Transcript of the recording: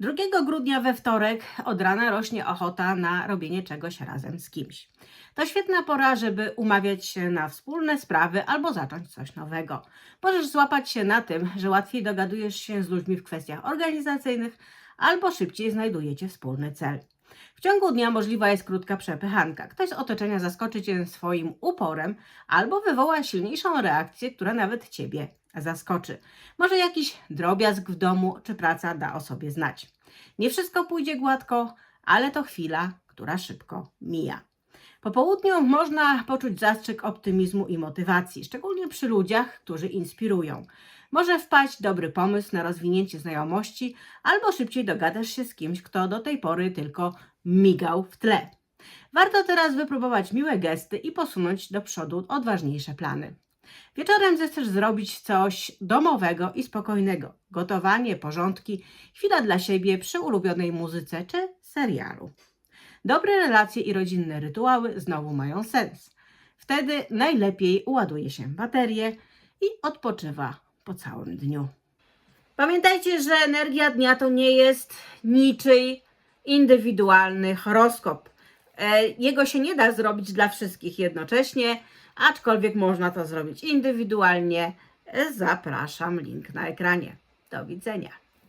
2 grudnia we wtorek od rana rośnie ochota na robienie czegoś razem z kimś. To świetna pora, żeby umawiać się na wspólne sprawy albo zacząć coś nowego. Możesz złapać się na tym, że łatwiej dogadujesz się z ludźmi w kwestiach organizacyjnych albo szybciej znajdujecie wspólny cel. W ciągu dnia możliwa jest krótka przepychanka. Ktoś z otoczenia zaskoczy cię swoim uporem albo wywoła silniejszą reakcję, która nawet ciebie zaskoczy. Może jakiś drobiazg w domu czy praca da o sobie znać. Nie wszystko pójdzie gładko, ale to chwila, która szybko mija. Po południu można poczuć zastrzyk optymizmu i motywacji, szczególnie przy ludziach, którzy inspirują. Może wpaść dobry pomysł na rozwinięcie znajomości, albo szybciej dogadasz się z kimś, kto do tej pory tylko migał w tle. Warto teraz wypróbować miłe gesty i posunąć do przodu odważniejsze plany. Wieczorem zechcesz zrobić coś domowego i spokojnego. Gotowanie, porządki, chwila dla siebie przy ulubionej muzyce czy serialu. Dobre relacje i rodzinne rytuały znowu mają sens. Wtedy najlepiej ładuje się baterie i odpoczywa po całym dniu. Pamiętajcie, że energia dnia to nie jest niczyj indywidualny horoskop. E, Jego się nie da zrobić dla wszystkich jednocześnie, aczkolwiek można to zrobić indywidualnie. Zapraszam, link na ekranie. Do widzenia.